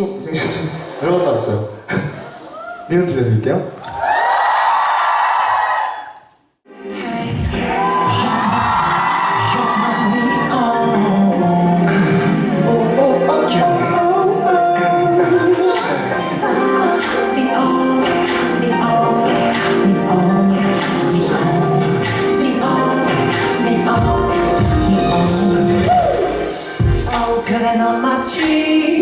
좀 고생하셨어요. 내려갔다 왔어요. 니는 들려드릴게요. 그래 넌 마치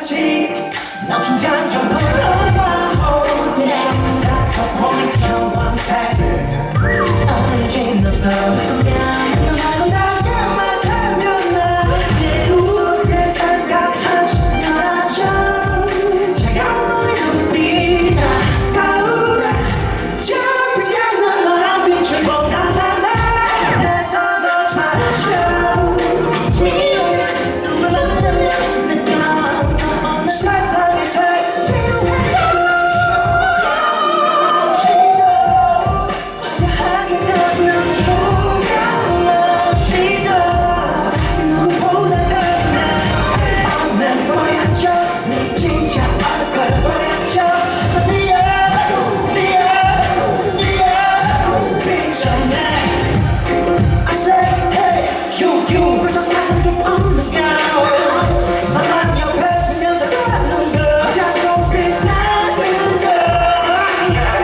같이 너 긴장 좀 풀어봐 oh, yeah. 가서 보면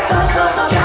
Talk, talk, talk.